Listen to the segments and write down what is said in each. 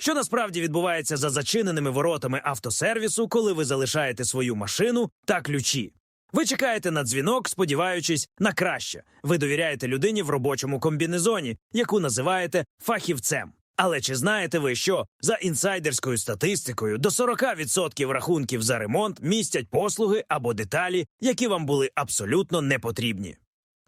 Що насправді відбувається за зачиненими воротами автосервісу, коли ви залишаєте свою машину та ключі? Ви чекаєте на дзвінок, сподіваючись на краще. Ви довіряєте людині в робочому комбінезоні, яку називаєте фахівцем. Але чи знаєте ви, що за інсайдерською статистикою до 40% рахунків за ремонт містять послуги або деталі, які вам були абсолютно не потрібні?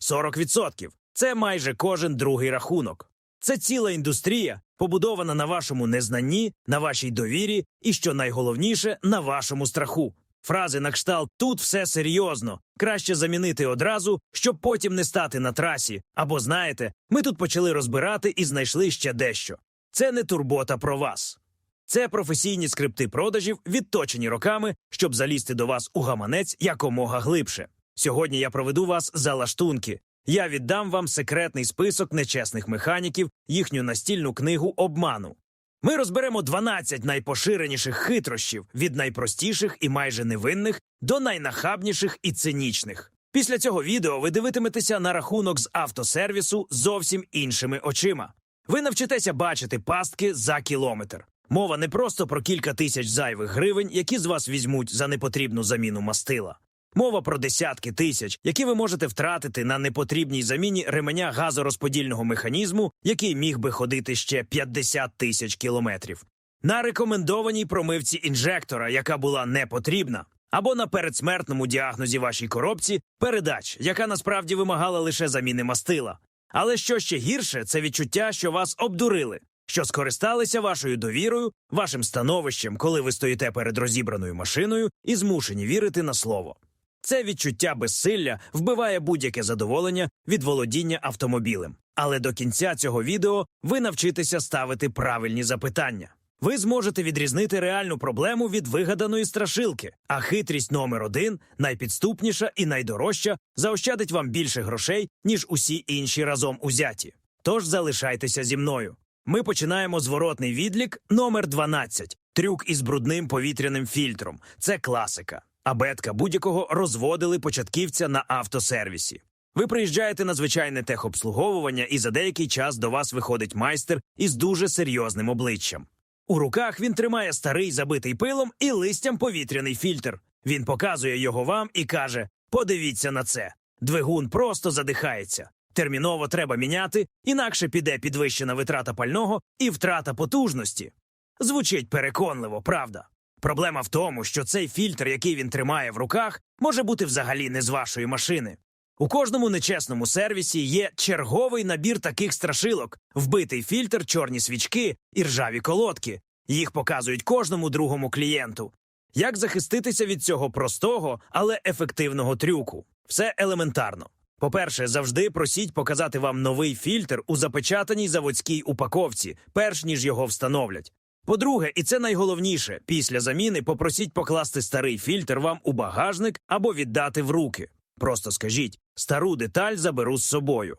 40% – це майже кожен другий рахунок. Це ціла індустрія, побудована на вашому незнанні, на вашій довірі і, що найголовніше, на вашому страху. Фрази на кшталт тут все серйозно. Краще замінити одразу, щоб потім не стати на трасі. Або знаєте, ми тут почали розбирати і знайшли ще дещо. Це не турбота про вас. Це професійні скрипти продажів, відточені роками, щоб залізти до вас у гаманець якомога глибше. Сьогодні я проведу вас за лаштунки. Я віддам вам секретний список нечесних механіків, їхню настільну книгу обману. Ми розберемо 12 найпоширеніших хитрощів від найпростіших і майже невинних до найнахабніших і цинічних. Після цього відео ви дивитиметеся на рахунок з автосервісу зовсім іншими очима. Ви навчитеся бачити пастки за кілометр. Мова не просто про кілька тисяч зайвих гривень, які з вас візьмуть за непотрібну заміну мастила. Мова про десятки тисяч, які ви можете втратити на непотрібній заміні ременя газорозподільного механізму, який міг би ходити ще 50 тисяч кілометрів, на рекомендованій промивці інжектора, яка була не потрібна, або на передсмертному діагнозі вашій коробці передач, яка насправді вимагала лише заміни мастила. Але що ще гірше, це відчуття, що вас обдурили, що скористалися вашою довірою, вашим становищем, коли ви стоїте перед розібраною машиною і змушені вірити на слово. Це відчуття безсилля вбиває будь-яке задоволення від володіння автомобілем. Але до кінця цього відео ви навчитеся ставити правильні запитання. Ви зможете відрізнити реальну проблему від вигаданої страшилки, а хитрість номер один, найпідступніша і найдорожча, заощадить вам більше грошей, ніж усі інші разом узяті. Тож залишайтеся зі мною. Ми починаємо зворотний відлік номер 12 трюк із брудним повітряним фільтром. Це класика. Абетка будь-якого розводили початківця на автосервісі. Ви приїжджаєте на звичайне техобслуговування, і за деякий час до вас виходить майстер із дуже серйозним обличчям. У руках він тримає старий забитий пилом і листям повітряний фільтр. Він показує його вам і каже: Подивіться на це. Двигун просто задихається. Терміново треба міняти, інакше піде підвищена витрата пального і втрата потужності. Звучить переконливо, правда. Проблема в тому, що цей фільтр, який він тримає в руках, може бути взагалі не з вашої машини. У кожному нечесному сервісі є черговий набір таких страшилок: вбитий фільтр, чорні свічки і ржаві колодки. Їх показують кожному другому клієнту. Як захиститися від цього простого, але ефективного трюку? Все елементарно. По-перше, завжди просіть показати вам новий фільтр у запечатаній заводській упаковці, перш ніж його встановлять. По-друге, і це найголовніше, після заміни попросіть покласти старий фільтр вам у багажник або віддати в руки. Просто скажіть стару деталь заберу з собою.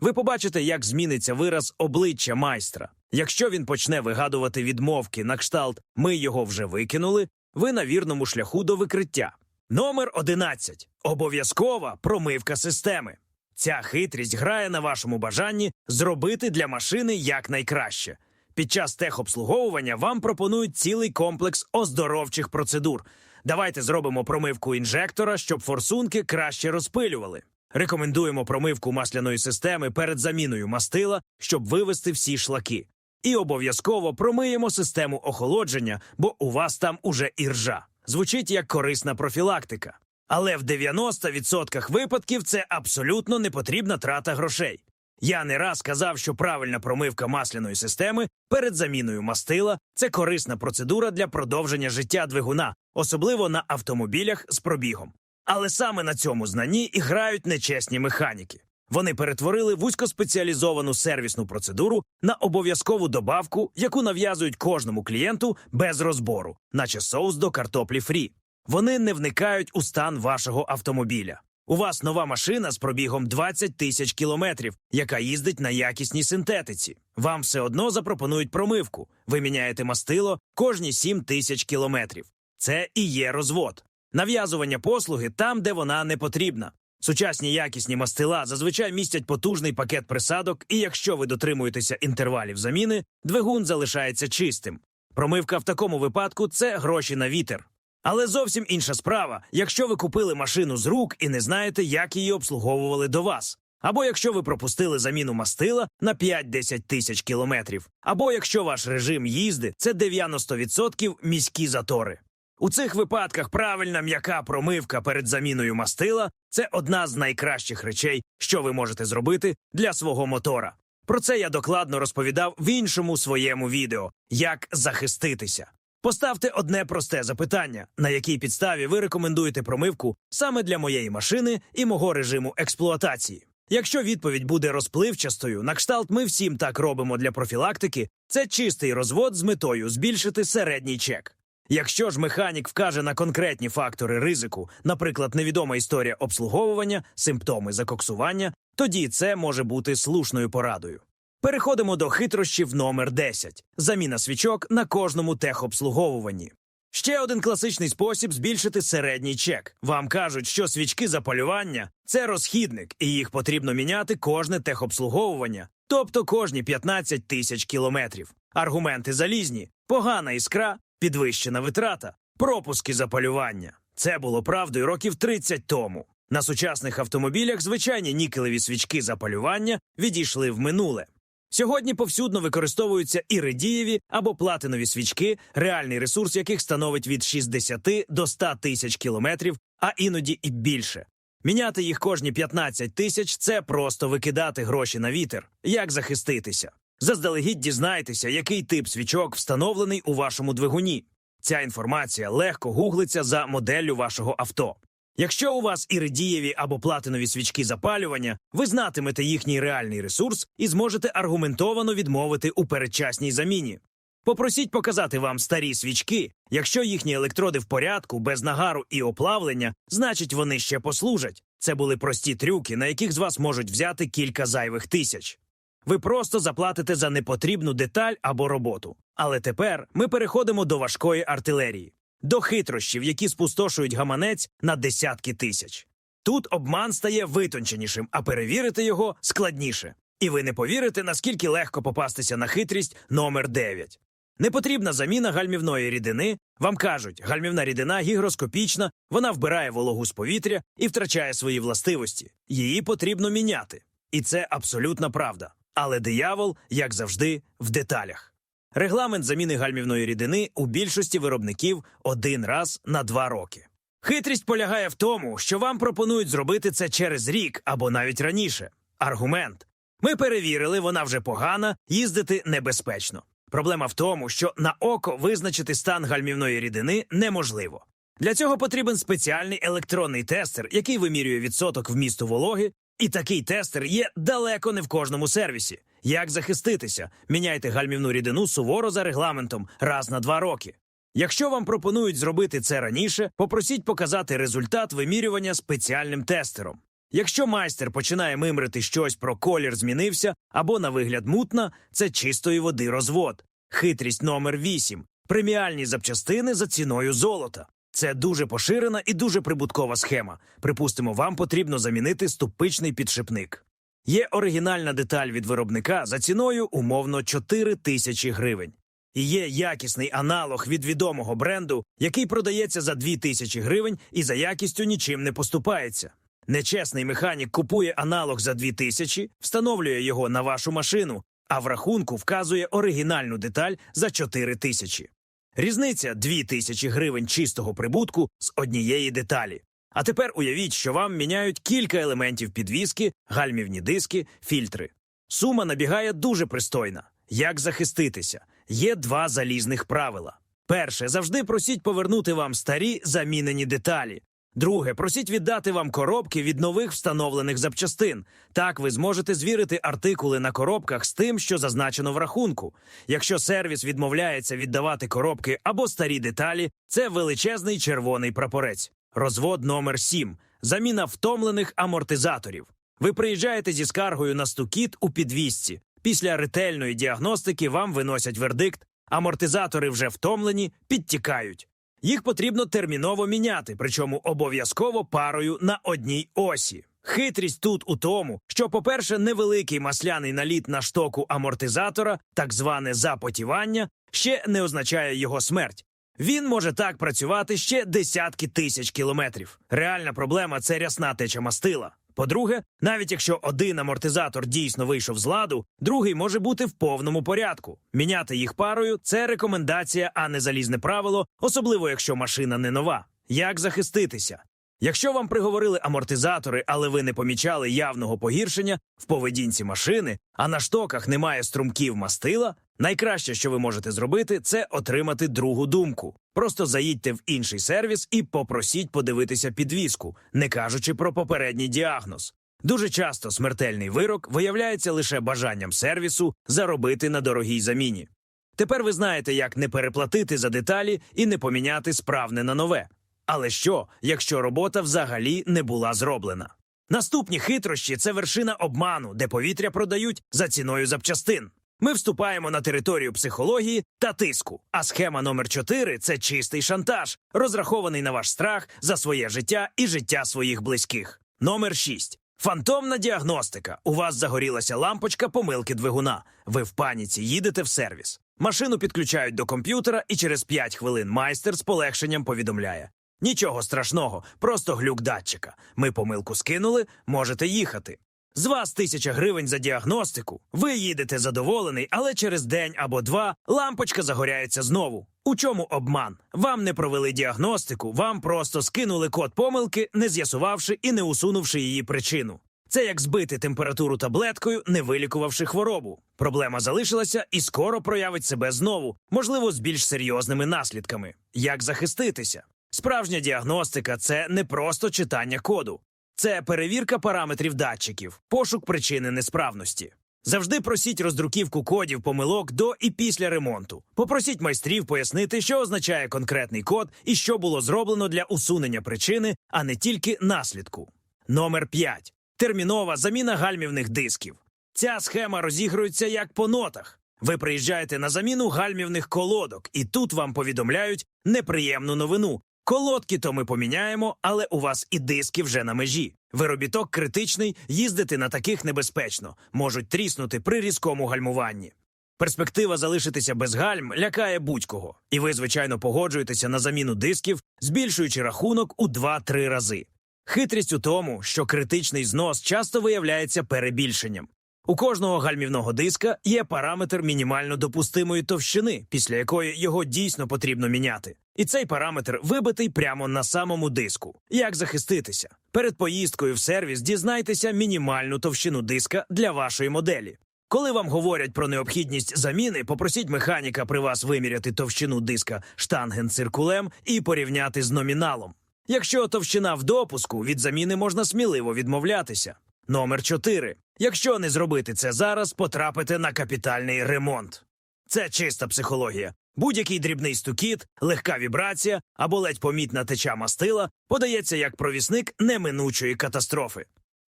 Ви побачите, як зміниться вираз обличчя майстра. Якщо він почне вигадувати відмовки на кшталт ми його вже викинули, ви на вірному шляху до викриття. Номер 11. Обов'язкова промивка системи. Ця хитрість грає на вашому бажанні зробити для машини якнайкраще. Під час техобслуговування вам пропонують цілий комплекс оздоровчих процедур. Давайте зробимо промивку інжектора, щоб форсунки краще розпилювали. Рекомендуємо промивку масляної системи перед заміною мастила, щоб вивести всі шлаки. І обов'язково промиємо систему охолодження, бо у вас там уже іржа. Звучить як корисна профілактика. Але в 90% випадків це абсолютно непотрібна трата грошей. Я не раз казав, що правильна промивка масляної системи перед заміною мастила це корисна процедура для продовження життя двигуна, особливо на автомобілях з пробігом. Але саме на цьому знанні і грають нечесні механіки. Вони перетворили вузькоспеціалізовану сервісну процедуру на обов'язкову добавку, яку нав'язують кожному клієнту без розбору, наче соус до картоплі фрі. Вони не вникають у стан вашого автомобіля. У вас нова машина з пробігом 20 тисяч кілометрів, яка їздить на якісній синтетиці. Вам все одно запропонують промивку. Ви міняєте мастило кожні 7 тисяч кілометрів. Це і є розвод. Нав'язування послуги там, де вона не потрібна. Сучасні якісні мастила зазвичай містять потужний пакет присадок, і якщо ви дотримуєтеся інтервалів заміни, двигун залишається чистим. Промивка в такому випадку це гроші на вітер. Але зовсім інша справа, якщо ви купили машину з рук і не знаєте, як її обслуговували до вас. Або якщо ви пропустили заміну мастила на 5-10 тисяч кілометрів, або якщо ваш режим їзди це 90% міські затори. У цих випадках правильна м'яка промивка перед заміною мастила це одна з найкращих речей, що ви можете зробити для свого мотора. Про це я докладно розповідав в іншому своєму відео як захиститися. Поставте одне просте запитання, на якій підставі ви рекомендуєте промивку саме для моєї машини і мого режиму експлуатації. Якщо відповідь буде розпливчастою, на кшталт ми всім так робимо для профілактики, це чистий розвод з метою збільшити середній чек. Якщо ж механік вкаже на конкретні фактори ризику, наприклад, невідома історія обслуговування, симптоми закоксування, тоді це може бути слушною порадою. Переходимо до хитрощів номер 10 заміна свічок на кожному техобслуговуванні. Ще один класичний спосіб збільшити середній чек. Вам кажуть, що свічки запалювання це розхідник, і їх потрібно міняти кожне техобслуговування, тобто кожні 15 тисяч кілометрів. Аргументи залізні, погана іскра, підвищена витрата, пропуски запалювання. Це було правдою років 30 тому. На сучасних автомобілях звичайні нікелеві свічки запалювання відійшли в минуле. Сьогодні повсюдно використовуються іридієві або платинові свічки, реальний ресурс яких становить від 60 до 100 тисяч кілометрів, а іноді і більше. Міняти їх кожні 15 тисяч це просто викидати гроші на вітер. Як захиститися? Заздалегідь дізнайтеся, який тип свічок встановлений у вашому двигуні. Ця інформація легко гуглиться за моделлю вашого авто. Якщо у вас іридієві або платинові свічки запалювання, ви знатимете їхній реальний ресурс і зможете аргументовано відмовити у передчасній заміні. Попросіть показати вам старі свічки. Якщо їхні електроди в порядку, без нагару і оплавлення, значить вони ще послужать. Це були прості трюки, на яких з вас можуть взяти кілька зайвих тисяч. Ви просто заплатите за непотрібну деталь або роботу. Але тепер ми переходимо до важкої артилерії, до хитрощів, які спустошують гаманець на десятки тисяч. Тут обман стає витонченішим, а перевірити його складніше. І ви не повірите, наскільки легко попастися на хитрість номер 9. Непотрібна заміна гальмівної рідини. Вам кажуть, гальмівна рідина гігроскопічна, вона вбирає вологу з повітря і втрачає свої властивості. Її потрібно міняти. І це абсолютна правда. Але диявол, як завжди, в деталях. Регламент заміни гальмівної рідини у більшості виробників один раз на два роки. Хитрість полягає в тому, що вам пропонують зробити це через рік або навіть раніше. Аргумент: ми перевірили, вона вже погана, їздити небезпечно. Проблема в тому, що на око визначити стан гальмівної рідини неможливо. Для цього потрібен спеціальний електронний тестер, який вимірює відсоток вмісту вологи, і такий тестер є далеко не в кожному сервісі. Як захиститися? Міняйте гальмівну рідину суворо за регламентом раз на два роки. Якщо вам пропонують зробити це раніше, попросіть показати результат вимірювання спеціальним тестером. Якщо майстер починає мимрити щось про колір змінився або на вигляд мутна, це чистої води розвод. Хитрість номер 8. преміальні запчастини за ціною золота. Це дуже поширена і дуже прибуткова схема. Припустимо, вам потрібно замінити ступичний підшипник. Є оригінальна деталь від виробника за ціною умовно 4 тисячі гривень. І є якісний аналог від відомого бренду, який продається за 2 тисячі гривень і за якістю нічим не поступається. Нечесний механік купує аналог за 2 тисячі, встановлює його на вашу машину, а в рахунку вказує оригінальну деталь за 4 тисячі. Різниця 2 тисячі гривень чистого прибутку з однієї деталі. А тепер уявіть, що вам міняють кілька елементів підвіски, гальмівні диски, фільтри. Сума набігає дуже пристойна. Як захиститися? Є два залізних правила. Перше, завжди просіть повернути вам старі замінені деталі. Друге, просіть віддати вам коробки від нових встановлених запчастин. Так ви зможете звірити артикули на коробках з тим, що зазначено в рахунку. Якщо сервіс відмовляється віддавати коробки або старі деталі, це величезний червоний прапорець. Розвод номер 7. Заміна втомлених амортизаторів. Ви приїжджаєте зі скаргою на стукіт у підвісці. Після ретельної діагностики вам виносять вердикт. Амортизатори вже втомлені, підтікають. Їх потрібно терміново міняти, причому обов'язково парою на одній осі. Хитрість тут у тому, що, по-перше, невеликий масляний наліт на штоку амортизатора, так зване запотівання, ще не означає його смерть. Він може так працювати ще десятки тисяч кілометрів. Реальна проблема це рясна теча мастила. По-друге, навіть якщо один амортизатор дійсно вийшов з ладу, другий може бути в повному порядку. Міняти їх парою це рекомендація, а не залізне правило, особливо якщо машина не нова. Як захиститися? Якщо вам приговорили амортизатори, але ви не помічали явного погіршення в поведінці машини, а на штоках немає струмків мастила, найкраще, що ви можете зробити, це отримати другу думку. Просто заїдьте в інший сервіс і попросіть подивитися підвіску, не кажучи про попередній діагноз. Дуже часто смертельний вирок виявляється лише бажанням сервісу заробити на дорогій заміні. Тепер ви знаєте, як не переплатити за деталі і не поміняти справне на нове. Але що, якщо робота взагалі не була зроблена? Наступні хитрощі це вершина обману, де повітря продають за ціною запчастин. Ми вступаємо на територію психології та тиску. А схема номер 4 це чистий шантаж, розрахований на ваш страх за своє життя і життя своїх близьких. Номер 6. Фантомна діагностика. У вас загорілася лампочка помилки двигуна. Ви в паніці їдете в сервіс. Машину підключають до комп'ютера, і через 5 хвилин майстер з полегшенням повідомляє: Нічого страшного, просто глюк датчика. Ми помилку скинули, можете їхати. З вас тисяча гривень за діагностику. Ви їдете задоволений, але через день або два лампочка загоряється знову. У чому обман? Вам не провели діагностику, вам просто скинули код помилки, не з'ясувавши і не усунувши її причину. Це як збити температуру таблеткою, не вилікувавши хворобу. Проблема залишилася і скоро проявить себе знову, можливо, з більш серйозними наслідками. Як захиститися? Справжня діагностика це не просто читання коду, це перевірка параметрів датчиків, пошук причини несправності. Завжди просіть роздруківку кодів помилок до і після ремонту. Попросіть майстрів пояснити, що означає конкретний код і що було зроблено для усунення причини, а не тільки наслідку. Номер 5. термінова заміна гальмівних дисків. Ця схема розігрується як по нотах. Ви приїжджаєте на заміну гальмівних колодок, і тут вам повідомляють неприємну новину. Колодки то ми поміняємо, але у вас і диски вже на межі. Виробіток критичний, їздити на таких небезпечно, можуть тріснути при різкому гальмуванні. Перспектива залишитися без гальм лякає будь-кого, і ви, звичайно, погоджуєтеся на заміну дисків, збільшуючи рахунок у 2-3 рази. Хитрість у тому, що критичний знос часто виявляється перебільшенням. У кожного гальмівного диска є параметр мінімально допустимої товщини, після якої його дійсно потрібно міняти. І цей параметр вибитий прямо на самому диску. Як захиститися? Перед поїздкою в сервіс дізнайтеся мінімальну товщину диска для вашої моделі. Коли вам говорять про необхідність заміни, попросіть механіка при вас виміряти товщину диска штанген-циркулем і порівняти з номіналом. Якщо товщина в допуску, від заміни можна сміливо відмовлятися. Номер 4. Якщо не зробити це зараз, потрапите на капітальний ремонт. Це чиста психологія. Будь-який дрібний стукіт, легка вібрація або ледь помітна теча мастила подається як провісник неминучої катастрофи.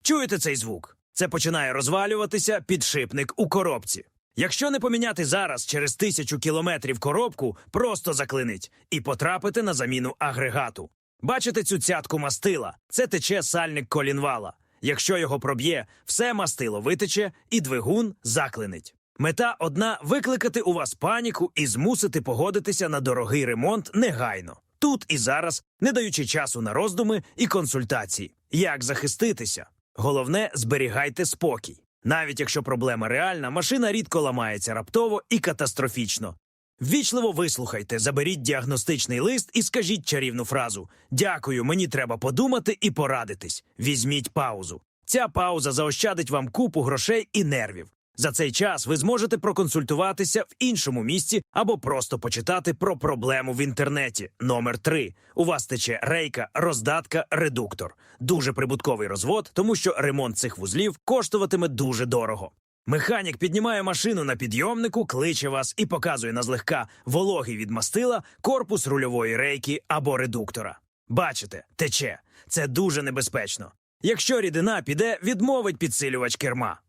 Чуєте цей звук? Це починає розвалюватися підшипник у коробці. Якщо не поміняти зараз через тисячу кілометрів коробку, просто заклинить і потрапити на заміну агрегату. Бачите цю цятку мастила? Це тече сальник колінвала. Якщо його проб'є, все мастило витече і двигун заклинить. Мета одна викликати у вас паніку і змусити погодитися на дорогий ремонт негайно, тут і зараз, не даючи часу на роздуми і консультації. Як захиститися? Головне, зберігайте спокій. Навіть якщо проблема реальна, машина рідко ламається раптово і катастрофічно. Ввічливо вислухайте, заберіть діагностичний лист і скажіть чарівну фразу Дякую, мені треба подумати і порадитись. Візьміть паузу. Ця пауза заощадить вам купу грошей і нервів. За цей час ви зможете проконсультуватися в іншому місці або просто почитати про проблему в інтернеті. Номер 3. У вас тече рейка, роздатка, редуктор. Дуже прибутковий розвод, тому що ремонт цих вузлів коштуватиме дуже дорого. Механік піднімає машину на підйомнику, кличе вас і показує на злегка вологий від мастила корпус рульової рейки або редуктора. Бачите, тече. Це дуже небезпечно. Якщо рідина піде, відмовить підсилювач керма.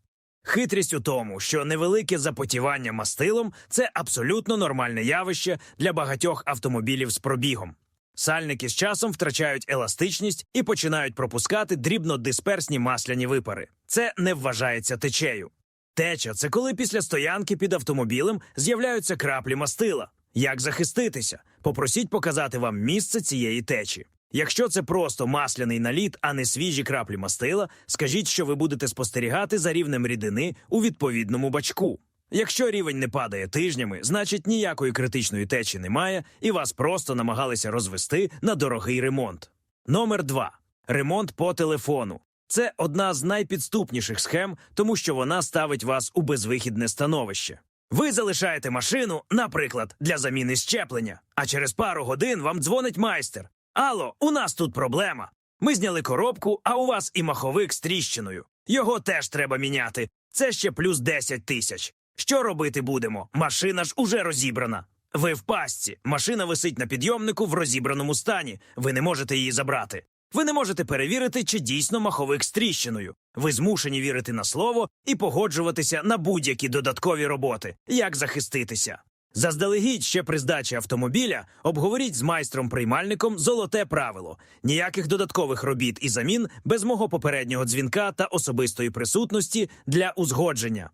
Хитрість у тому, що невелике запотівання мастилом це абсолютно нормальне явище для багатьох автомобілів з пробігом. Сальники з часом втрачають еластичність і починають пропускати дрібнодисперсні масляні випари. Це не вважається течею. Теча це коли після стоянки під автомобілем з'являються краплі мастила. Як захиститися? Попросіть показати вам місце цієї течі. Якщо це просто масляний наліт, а не свіжі краплі мастила, скажіть, що ви будете спостерігати за рівнем рідини у відповідному бачку. Якщо рівень не падає тижнями, значить ніякої критичної течі немає, і вас просто намагалися розвести на дорогий ремонт. Номер 2. Ремонт по телефону. Це одна з найпідступніших схем, тому що вона ставить вас у безвихідне становище. Ви залишаєте машину, наприклад, для заміни щеплення, а через пару годин вам дзвонить майстер. Алло, у нас тут проблема. Ми зняли коробку, а у вас і маховик з тріщиною. Його теж треба міняти. Це ще плюс 10 тисяч. Що робити будемо? Машина ж уже розібрана. Ви в пастці. Машина висить на підйомнику в розібраному стані. Ви не можете її забрати. Ви не можете перевірити, чи дійсно маховик з тріщиною. Ви змушені вірити на слово і погоджуватися на будь-які додаткові роботи. Як захиститися? Заздалегідь ще при здачі автомобіля обговоріть з майстром-приймальником золоте правило: ніяких додаткових робіт і замін без мого попереднього дзвінка та особистої присутності для узгодження.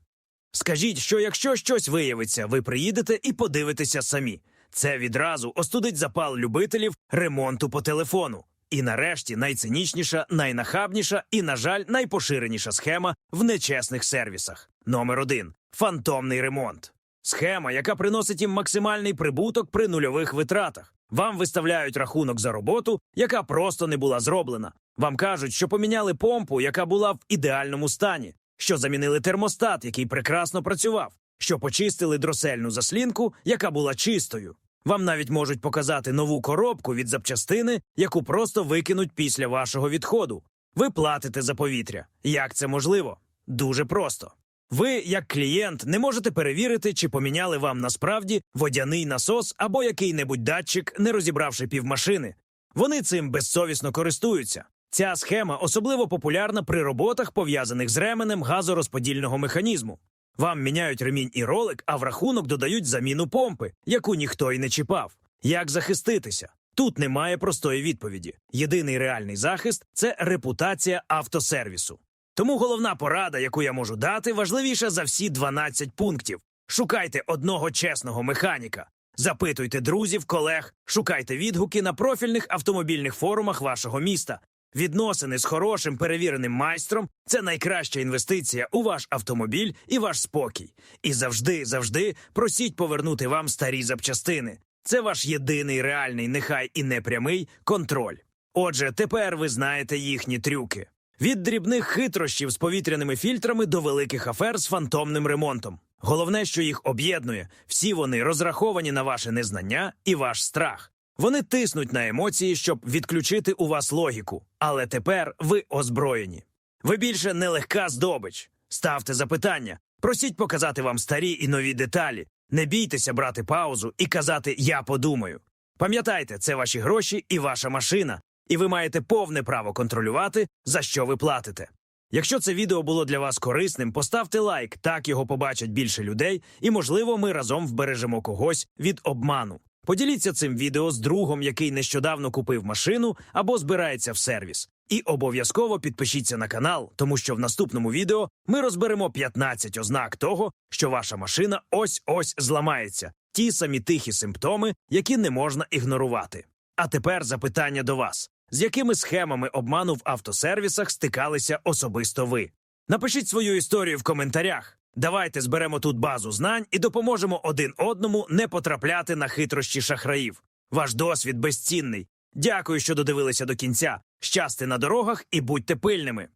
Скажіть, що якщо щось виявиться, ви приїдете і подивитеся самі. Це відразу остудить запал любителів ремонту по телефону. І нарешті найцинічніша, найнахабніша і, на жаль, найпоширеніша схема в нечесних сервісах. Номер один фантомний ремонт. Схема, яка приносить їм максимальний прибуток при нульових витратах. Вам виставляють рахунок за роботу, яка просто не була зроблена. Вам кажуть, що поміняли помпу, яка була в ідеальному стані, що замінили термостат, який прекрасно працював, що почистили дросельну заслінку, яка була чистою. Вам навіть можуть показати нову коробку від запчастини, яку просто викинуть після вашого відходу. Ви платите за повітря. Як це можливо? Дуже просто. Ви, як клієнт, не можете перевірити, чи поміняли вам насправді водяний насос або який-небудь датчик, не розібравши півмашини. Вони цим безсовісно користуються. Ця схема особливо популярна при роботах, пов'язаних з ременем газорозподільного механізму. Вам міняють ремінь і ролик, а в рахунок додають заміну помпи, яку ніхто й не чіпав. Як захиститися? Тут немає простої відповіді. Єдиний реальний захист це репутація автосервісу. Тому головна порада, яку я можу дати, важливіша за всі 12 пунктів. Шукайте одного чесного механіка. Запитуйте друзів, колег, шукайте відгуки на профільних автомобільних форумах вашого міста. Відносини з хорошим перевіреним майстром це найкраща інвестиція у ваш автомобіль і ваш спокій. І завжди, завжди просіть повернути вам старі запчастини. Це ваш єдиний реальний, нехай і непрямий контроль. Отже, тепер ви знаєте їхні трюки. Від дрібних хитрощів з повітряними фільтрами до великих афер з фантомним ремонтом. Головне, що їх об'єднує, всі вони розраховані на ваше незнання і ваш страх. Вони тиснуть на емоції, щоб відключити у вас логіку. Але тепер ви озброєні. Ви більше не легка здобич. Ставте запитання, просіть показати вам старі і нові деталі. Не бійтеся брати паузу і казати Я подумаю. Пам'ятайте, це ваші гроші і ваша машина, і ви маєте повне право контролювати, за що ви платите. Якщо це відео було для вас корисним, поставте лайк, так його побачать більше людей, і, можливо, ми разом вбережемо когось від обману. Поділіться цим відео з другом, який нещодавно купив машину або збирається в сервіс. І обов'язково підпишіться на канал, тому що в наступному відео ми розберемо 15 ознак того, що ваша машина ось ось зламається, ті самі тихі симптоми, які не можна ігнорувати. А тепер запитання до вас: з якими схемами обману в автосервісах стикалися особисто ви? Напишіть свою історію в коментарях. Давайте зберемо тут базу знань і допоможемо один одному не потрапляти на хитрощі шахраїв. Ваш досвід безцінний. Дякую, що додивилися до кінця. Щасти на дорогах і будьте пильними.